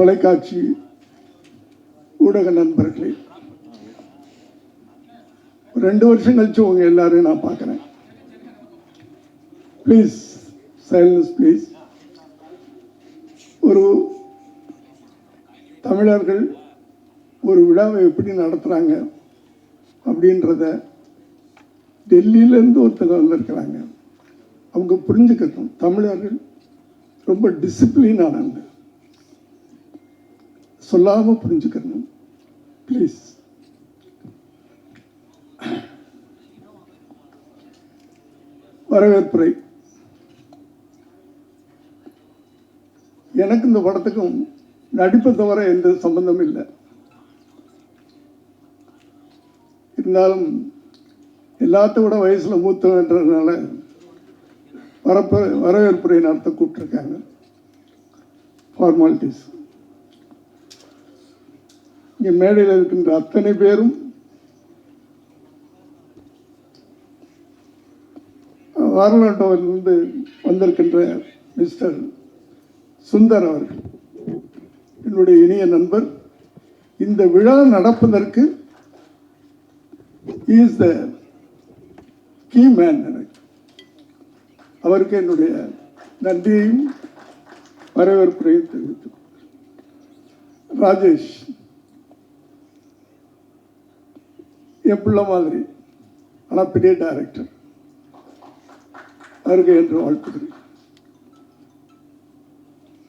தொலைக்காட்சி ஊடக நண்பர்களே. ரெண்டு வருஷம் கழிச்சு உங்க எல்லாரையும் நான் பார்க்குறேன். ப்ளீஸ் சைலன்ஸ் ப்ளீஸ் ஒரு தமிழர்கள் ஒரு விழாவை எப்படி நடத்துகிறாங்க அப்படின்றத டெல்லியிலேருந்து ஒருத்தர் வந்திருக்கிறாங்க. அவங்க புரிஞ்சுக்கட்டும். தமிழர்கள் ரொம்ப டிசிப்ளினானவங்க சொல்லாமல் புரிஞ்சுக்கணும். ப்ளீஸ் வரவேற்புரை. எனக்கு இந்த படத்துக்கும் நடிப்பை தவிர எந்த சம்பந்தமும் இல்லை. இருந்தாலும் எல்லாத்த விட வயசில் மூத்தவன்றதுனால வரப்ப வரவேற்புரை நடத்த கூப்பிட்ருக்காங்க ஃபார்மாலிட்டிஸ் இங்கே மேடையில் இருக்கின்ற அத்தனை பேரும் வாரலாட்டோவிலிருந்து வந்திருக்கின்ற மிஸ்டர் சுந்தர் அவர்கள் என்னுடைய இனிய நண்பர். இந்த விழா நடப்பதற்கு இஸ் த கீ மேன் எனக்கு அவருக்கு என்னுடைய நன்றியையும் வரவேற்புரையும் தெரிவித்துக் ராஜேஷ் என் பிள்ளை மாதிரி. ஆனால் பெரிய டைரக்டர் அவருக்கு என்று வாழ்த்துக்கிறேன்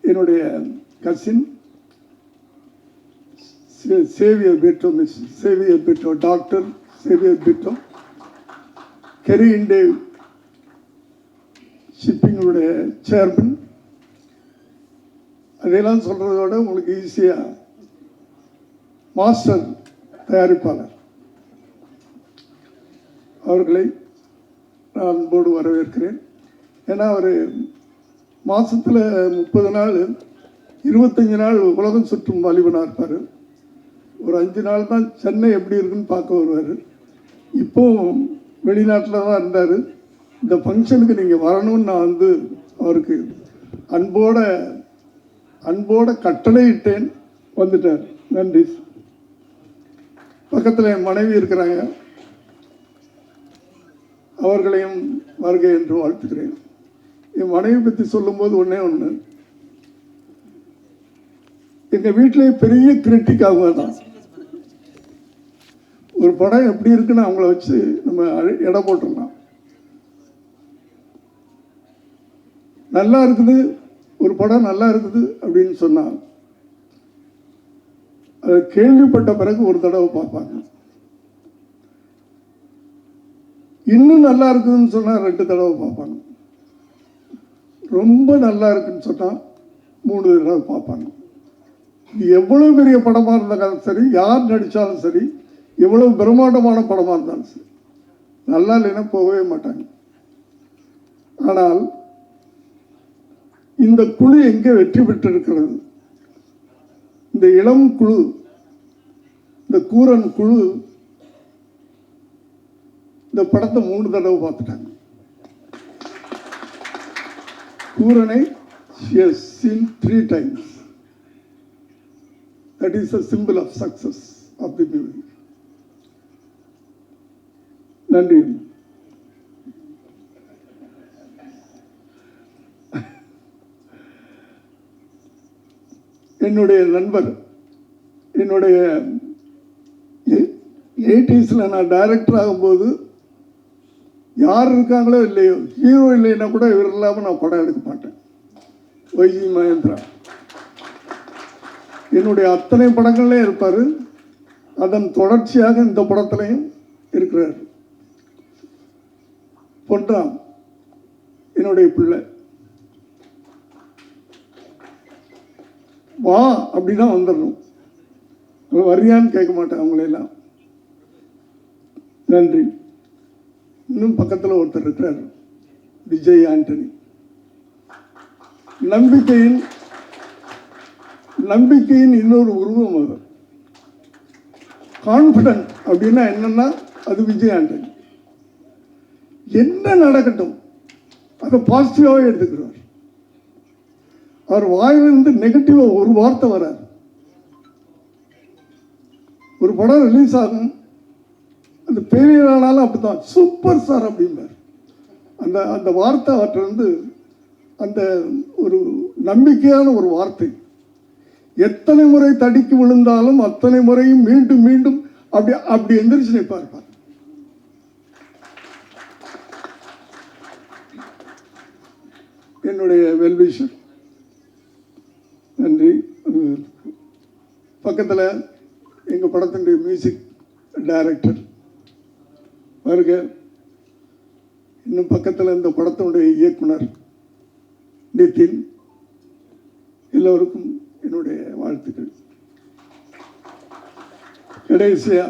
என்னுடைய cousin Xavier Pitto miss Xavier Pitto doctor Xavier Pitto கெரி இண்டே ஷிப்பிங்களுடைய சேர்மன் அதையெல்லாம் சொல்கிறதோட விட உங்களுக்கு ஈஸியாக மாஸ்டர் தயாரிப்பாளர். அவர்களை நான் அன்போடு வரவேற்கிறேன். ஏன்னா அவர் மாதத்தில் முப்பது நாள் இருபத்தஞ்சி நாள் உலகம் சுற்றும் வாலிபனாக இருப்பார். ஒரு அஞ்சு நாள் தான் சென்னை எப்படி இருக்குன்னு பார்க்க வருவார். இப்போவும் வெளிநாட்டில் தான் இருந்தார். இந்த ஃபங்க்ஷனுக்கு நீங்கள் வரணும்னு நான் வந்து அவருக்கு அன்போட அன்போட கட்டளையிட்டேன். வந்துட்டார். நன்றி. பக்கத்தில் என் மனைவி இருக்கிறாங்க. அவர்களையும் வருக என்று வாழ்த்துக்கிறேன் என் மனைவி பற்றி சொல்லும்போது ஒன்றே ஒன்று எங்கள் வீட்டிலே பெரிய கிரிட்டிக் அவங்க தான் ஒரு படம் எப்படி இருக்குன்னு அவங்கள வச்சு நம்ம அழ- எடை போட்டுடலாம். நல்லா இருக்குது ஒரு படம் நல்லா இருக்குது அப்படின்னு சொன்னால் அதை கேள்விப்பட்ட பிறகு ஒரு தடவை பார்ப்பாங்க. இன்னும் நல்லா இருக்குதுன்னு சொன்னால் ரெண்டு தடவை பார்ப்பாங்க. ரொம்ப நல்லா இருக்குன்னு சொன்னால் மூணு தடவை பார்ப்பாங்க. எவ்வளோ எவ்வளவு பெரிய படமாக இருந்தாலும் சரி யார் நடித்தாலும் சரி எவ்வளோ பிரம்மாண்டமான படமாக இருந்தாலும் சரி நல்லா இல்லைன்னா போகவே மாட்டாங்க. ஆனால் இந்த குழு எங்கே வெற்றி பெற்றிருக்கிறது? இந்த இளம் குழு இந்த கூரன் குழு இந்த படத்தை மூணு தடவை பார்த்துட்டாங்க. கூரனை seen three times that is a simple of success of the movie நன்றி. என்னுடைய நண்பர் என்னுடைய எயிட்டிஸில் நான் டைரக்டர் ஆகும்போது யார் இருக்காங்களோ இல்லையோ ஹீரோ இல்லைன்னா கூட இவர் இல்லாமல் நான் படம் எடுக்க மாட்டேன். வைஜி மகேந்திரா என்னுடைய அத்தனை படங்கள்லேயும் இருப்பார். அதன் தொடர்ச்சியாக இந்த படத்துலையும் இருக்கிறார். பொன்றாம் என்னுடைய பிள்ளை. வா அப்படின்னா வந்துடணும் வரியான்னு கேட்க மாட்டேன் அவங்களையெல்லாம் நன்றி. இன்னும் பக்கத்தில் ஒருத்தர் இருக்கிறார். விஜய் ஆண்டனி. நம்பிக்கையின் நம்பிக்கையின் இன்னொரு உருவம் அவர். கான்ஃபிடன்ட் அப்படின்னா என்னன்னா அது விஜய் ஆண்டனி. என்ன நடக்கட்டும் அதை பாசிட்டிவாகவே எடுத்துக்கிறார். அவர் வாயிலிருந்து நெகட்டிவாக ஒரு வார்த்தை வராது. ஒரு படம் ரிலீஸ் ஆகும் அந்த பெரிய ஆனாலும் அப்படிதான் சூப்பர் சார் அப்படிம்பார். அந்த அந்த வார்த்தை அவற்றிலிருந்து அந்த ஒரு நம்பிக்கையான ஒரு வார்த்தை. எத்தனை முறை தடிக்கு விழுந்தாலும் அத்தனை முறையும் மீண்டும் மீண்டும் அப்படி அப்படி எந்திரிச்சு நிற்பார் என்னுடைய வெல்விஷர். நன்றி. பக்கத்தில் எங்கள் படத்தினுடைய மியூசிக் டைரக்டர் வருக இன்னும் பக்கத்தில் இந்த படத்தினுடைய இயக்குனர் நிதின் எல்லோருக்கும் என்னுடைய வாழ்த்துக்கள். கடைசியா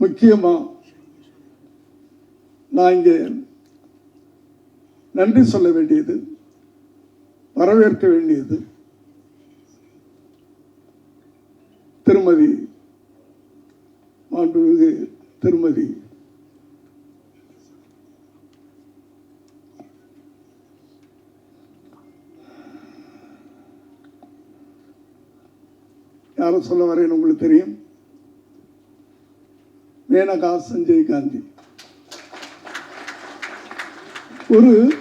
முக்கியமா நான் இங்கே நன்றி சொல்ல வேண்டியது வரவேற்க வேண்டியது திருமதி மாண்புமிகு திருமதி. யாரை சொல்ல வரேன்னு உங்களுக்கு தெரியும்? மேனகா சஞ்சய் காந்தி. ஒரு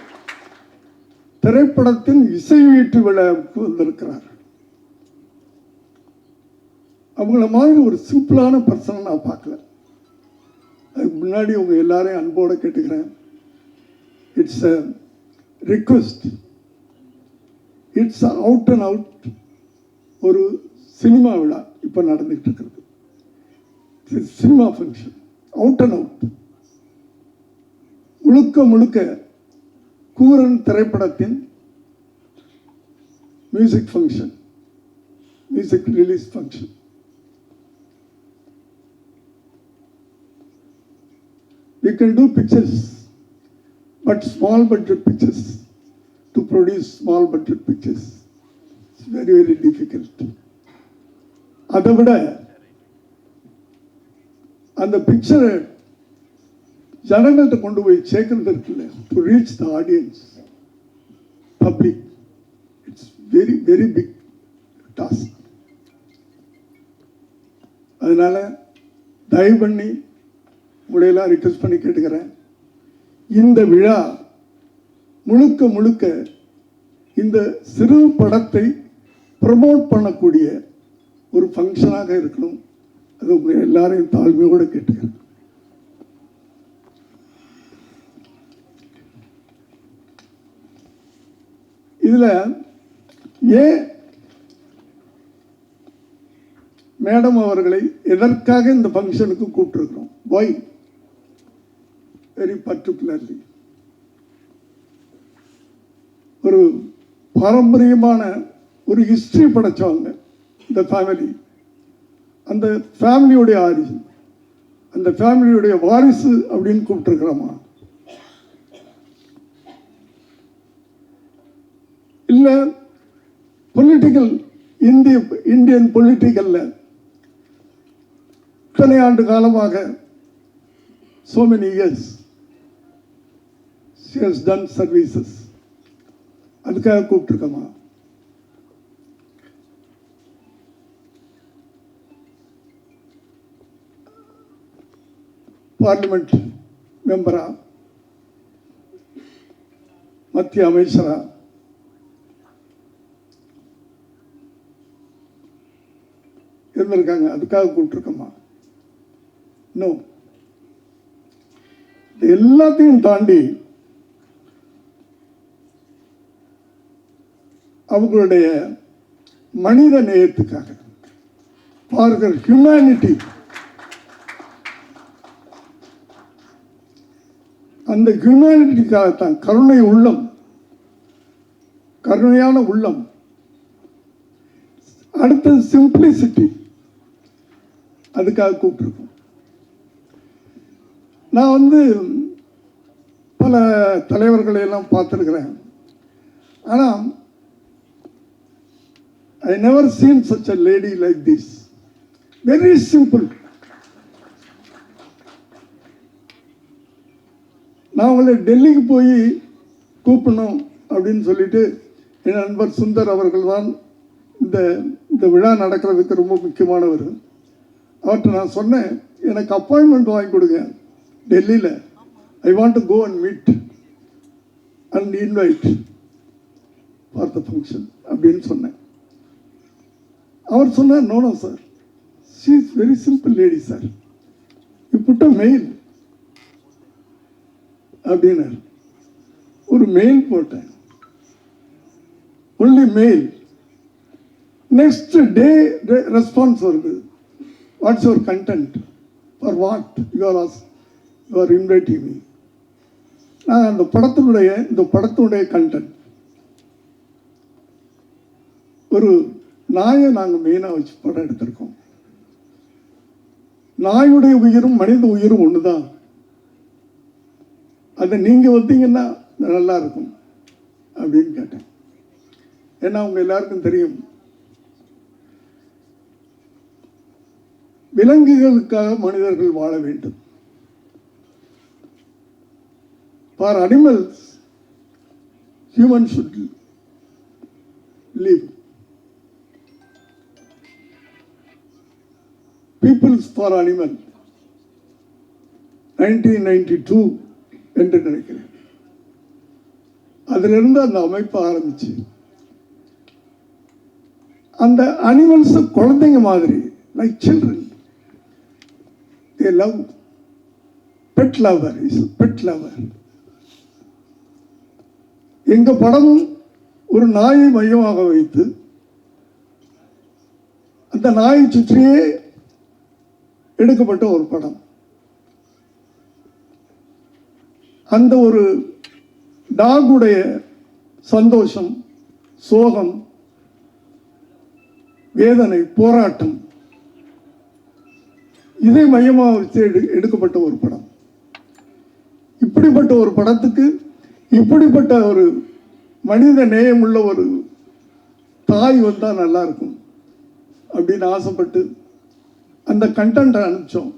திரைப்படத்தின் இசை வீட்டு விழாவுக்கு வந்திருக்கிறார். அவங்கள மாதிரி ஒரு சிம்பிளான பர்சனை நான் பார்க்கல. முன்னாடி உங்க எல்லாரையும் அன்போடு கேட்டுக்கிறேன். It's a request it's out and out ஒரு சினிமா விழா இப்போ நடந்துகிட்டு இருக்கிறது cinema function out and out முழுக்க முழுக்க கூரன் திரைப்படத்தின் music function music release function We can do pictures, but small budget pictures. To produce small budget pictures, it's very, very difficult. அதை விட அந்த பிக்சரை ஜனங்கள்கிட்ட கொண்டு போய் சேர்க்கறது இருக்குல்ல to reach the audience public it's very very big task அதனால தயவு பண்ணி உங்களையெல்லாம் ரிக்வெஸ்ட் பண்ணி கேட்டுக்கிறேன். இந்த விழா முழுக்க முழுக்க இந்த சிறு படத்தை ப்ரமோட் பண்ணக்கூடிய ஒரு ஃபங்க்ஷனாக இருக்கணும். அது உங்களை எல்லாரையும் தாழ்மையோடு கேட்டுக்கிறேன். இதில் ஏன் மேடம் அவர்களை எதற்காக இந்த ஃபங்க்ஷனுக்கு கூப்பிட்டுருக்குறோம்? பாய் வெரி பர்டிகுலர்லி ஒரு பாரம்பரியமான ஒரு ஹிஸ்ட்ரி படைச்சவங்க இந்த ஃபேமிலி அந்த ஃபேமிலியுடைய ஆரிஜின் அந்த ஃபேமிலியுடைய வாரிசு அப்படின்னு கூப்பிட்டுருக்கிறோமா? இல்ல பொலிட்டிக்கல் இந்திய இந்தியன் பொலிட்டிக்கல்ல இத்தனை ஆண்டு காலமாக so many years she has done services அதுக்காக கூப்பிட்டுருக்கமா பார்லிமெண்ட் மெம்பரா மத்திய அமைச்சரா இருந்திருக்காங்க. அதுக்காக கூப்பிட்டுருக்கோமா இன்னும் எல்லாத்தையும் தாண்டி அவங்களுடைய மனித நேயத்துக்காக. பாருங்கள் ஹியூமனிட்டி அந்த ஹியூமனிட்டிக்காகத்தான் கருணை உள்ளம் கருணையான உள்ளம். அடுத்தது சிம்பிளிசிட்டி அதுக்காக கூப்பிட்டுருக்கோம். நான் வந்து பல தலைவர்களை எல்லாம் ஆனால் I never seen such a lady like this very simple நான் உங்களை டெல்லிக்கு போய் கூப்பிடணும் அப்படின்னு சொல்லிட்டு என் நண்பர் சுந்தர் அவர்கள் தான் இந்த இந்த விழா நடக்கிறதுக்கு ரொம்ப முக்கியமானவர். அவர்கிட்ட நான் சொன்னேன் எனக்கு அப்பாயின்மெண்ட் வாங்கி கொடுங்க டெல்லியில். I want to go and meet and invite for the function அப்படின்னு சொன்னேன். அவர் சொன்னார் no no sir she is very simple lady sir you put a mail அப்படின்னார். ஒரு மெயில் போட்டேன். Only mail next day response வருது. What's your content for what your as your inviting me நான் அந்த படத்தினுடைய இந்த படத்தினுடைய கண்டென்ட் ஒரு நாயை நாங்கள் மெயினாக வச்சு படம் எடுத்திருக்கோம். நாயுடைய உயிரும் மனித உயிரும் ஒன்று தான் அதை நீங்கள் வந்தீங்கன்னா நல்லா இருக்கும் அப்படின்னு கேட்டேன். ஏன்னா அவங்க எல்லாருக்கும் தெரியும். விலங்குகளுக்காக மனிதர்கள் வாழ வேண்டும். For animals human should leave peoples for animal nineteen ninety two என்று நினைக்கிறேன். அதிலிருந்து அந்த அமைப்பு ஆரம்பிச்சு. அந்த அனிமல்ஸ் குழந்தைங்க மாதிரி like children they love pet lover is pet lover எங்க படமும் ஒரு நாயை மையமாக வைத்து அந்த நாயை சுற்றியே எடுக்கப்பட்ட ஒரு படம். அந்த ஒரு டாகுடைய சந்தோஷம் சோகம் வேதனை போராட்டம் இதை மையமாக வச்சு எடு எடுக்கப்பட்ட ஒரு படம். இப்படிப்பட்ட ஒரு படத்துக்கு இப்படிப்பட்ட ஒரு மனித நேயமுள்ள ஒரு தாய் வந்தால் நல்லா இருக்கும் அப்படின்னு ஆசைப்பட்டு அந்த கண்டென்ட்டை அனுப்பிச்சோம்.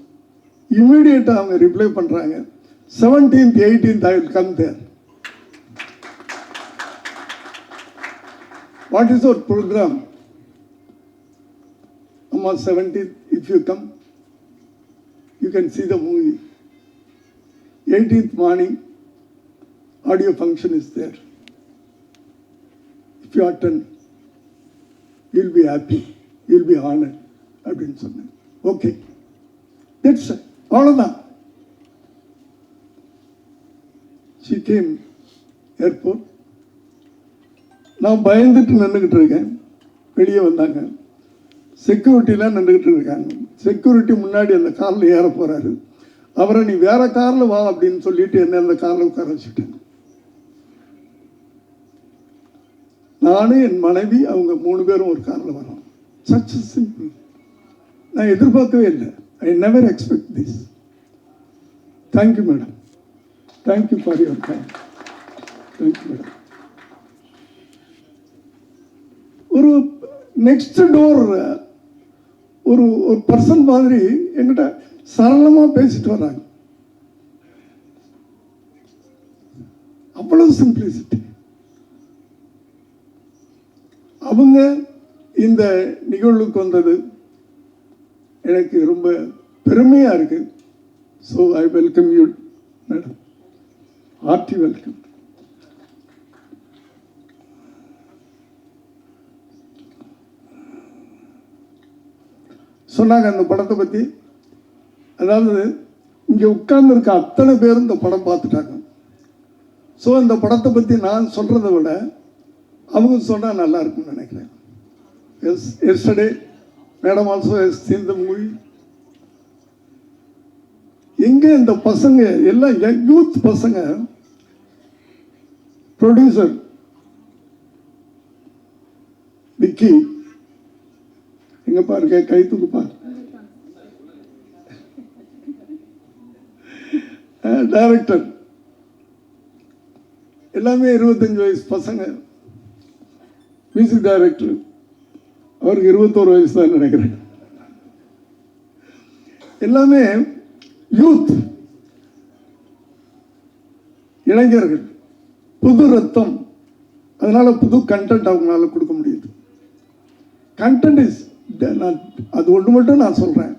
இம்மிடியேட்டாக அவங்க ரிப்ளை பண்ணுறாங்க seventeenth eighteenth I will come there what is our program அம்மா seventeenth if you come you can see the movie eighteenth morning audio function is there if you attend will be happy will be honour அப்படின்னு சொன்னேன் okay that's அவ்வளோதான் Sikkim game airport நான் பயந்துட்டு நின்றுக்கிட்டு இருக்கேன். வெளியே வந்தாங்க. செக்யூரிட்டிலாம் நின்றுக்கிட்டு இருக்காங்க. செக்யூரிட்டி முன்னாடி அந்த காரில் ஏற போகிறாரு அவரை நீ வேற காரில் வா அப்படின்னு சொல்லிட்டு என்ன அந்த காரில் உட்கார வச்சுட்டேன். நானும் என் மனைவி அவங்க மூணு பேரும் ஒரு காரில் வரோம். சச் சிம்பிள் நான் எதிர்பார்க்கவே இல்லை. I never expect this thank you madam thank you for your time thank you madam ஒரு நெக்ஸ்ட் டோர் ஒரு ஒரு பர்சன் மாதிரி என்கிட்ட சரளமாக பேசிட்டு வர்றாங்க அவ்வளவு சிம்பிளிசிட்டி அவங்க இந்த நிகழ்வுக்கு வந்தது எனக்கு ரொம்ப பெருமையாக இருக்கு. So I welcome you madam RT welcome சொன்னாங்க அந்த படத்தை பற்றி அதாவது இங்கே உட்கார்ந்துருக்க அத்தனை பேரும் இந்த படம் பார்த்துட்டாங்க. ஸோ இந்த படத்தை பற்றி நான் சொல்கிறத விட அவங்க சொன்னால் நல்லா இருக்கும்னு நினைக்கிறேன். Yes yesterday madam also yes seen the movie எங்கே இந்த பசங்க எல்லாம் யூத் பசங்க ப்ரொடியூசர் விக்கி. எங்க பாருங்க கை தூக்குப்பா டைரக்டர் எல்லாமே இருபத்தஞ்சு வயசு பசங்க. மியூசிக் டைரக்டர் அவருக்கு இருபத்தோரு வயசு தான் நினைக்கிறேன். எல்லாமே யூத் இளைஞர்கள். புது ரத்தம். அதனால புது கண்டென்ட் அவங்களால கொடுக்க முடியுது. கண்டென்ட் இஸ் நான் அது ஒன்று மட்டும் நான் சொல்கிறேன்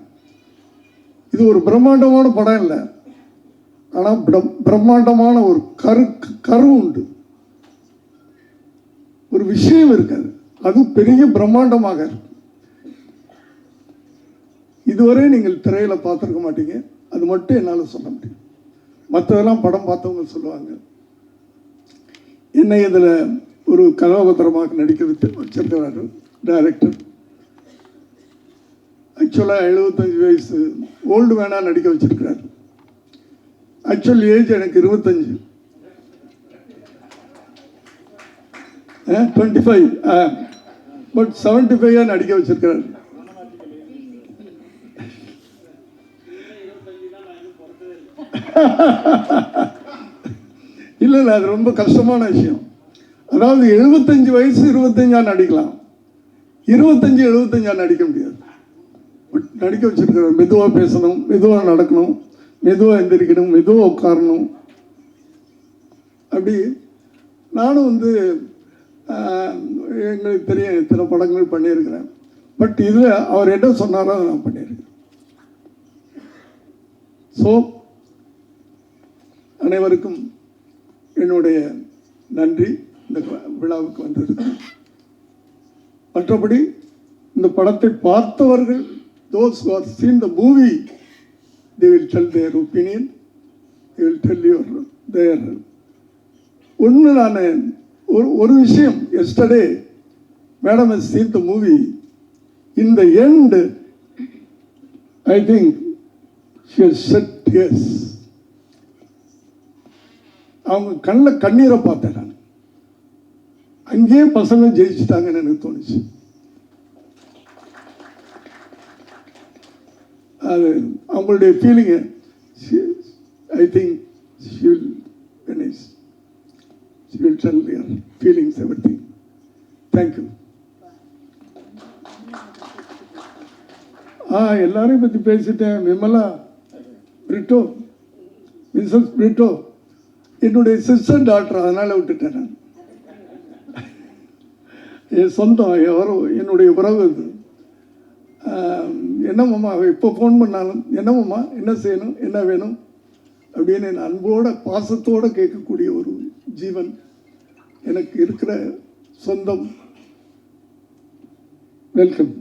இது ஒரு பிரம்மாண்டமான படம் இல்லை. ஆனால் பிரம்மாண்டமான ஒரு கரு கரு உண்டு. ஒரு விஷயம் இருக்காது அது பெரிய பிரம்மாண்டமாக. இதுவரை நீங்கள் திரையில் பார்த்துருக்க மாட்டீங்க. அது மட்டும் என்னால் சொல்ல முடியும். மற்றதெல்லாம் படம் பார்த்தவங்க சொல்லுவாங்க. என்னை இதில் ஒரு கதாபாத்திரமாக நடிக்க வைத்து வச்சிருக்கிறாரு டைரக்டர் ஆக்சுவலாக எழுபத்தஞ்சு வயசு ஓல்டு வேணா நடிக்க வச்சிருக்கிறாரு. ஆக்சுவல் ஏஜ் எனக்கு இருபத்தஞ்சு. டுவெண்ட்டி ஃபைவ் பட் செவன்டி ஃபைவாக நடிக்க வச்சிருக்கிறார். இல்லை இல்லை அது ரொம்ப கஷ்டமான விஷயம். அதாவது எழுபத்தஞ்சு வயசு இருபத்தஞ்சா நடிக்கலாம். இருபத்தஞ்சு எழுபத்தஞ்சா நடிக்க முடியாது. பட் நடிக்க வச்சிருக்கிறார். மெதுவாக பேசணும் மெதுவாக நடக்கணும் மெதுவாக எந்திரிக்கணும் மெதுவாக உட்காரணும். அப்படி நானும் வந்து எங்களுக்கு தெரியும் இத்தனை படங்கள் பண்ணியிருக்கிறேன். பட் இதில் அவர் என்ன சொன்னாரோ அதை நான் பண்ணியிருக்கேன் ஸோ அனைவருக்கும் என்னுடைய நன்றி. இந்த விழாவுக்கு வந்ததுக்கு மற்றபடி இந்த படத்தை பார்த்தவர்கள் those are seen the movie movie they will tell their opinion. They will tell your ஒன்று நான் ஒரு ஒரு விஷயம். Yesterday madam is seen the movie in the end I think said yes அவங்க கண்ணில் கண்ணீரை பார்த்தேன் நான். அங்கேயே பசங்க ஜெயிச்சிட்டாங்கன்னு எனக்கு தோணுச்சு. அது அவங்களுடைய feeling I think she will she will tell your feelings ah எல்லாரையும் பற்றி பேசிட்டேன். விமலா பிரிட்டோ மிஸ்ஸஸ் பிரிட்டோ என்னுடைய சிஸ்டர் டாக்டர் அதனால் விட்டுட்டேன் நான். என் சொந்தம் யாரோ என்னுடைய உறவு இது ஆம், என்னம்மா இப்போ ஃபோன் பண்ணாலும் என்னம்மா என்ன செய்யணும் என்ன வேணும் அப்படின்னு என் அன்போட பாசத்தோடு கேட்கக்கூடிய ஒரு ஜீவன். எனக்கு இருக்கிற சொந்தம் வெல்கம்.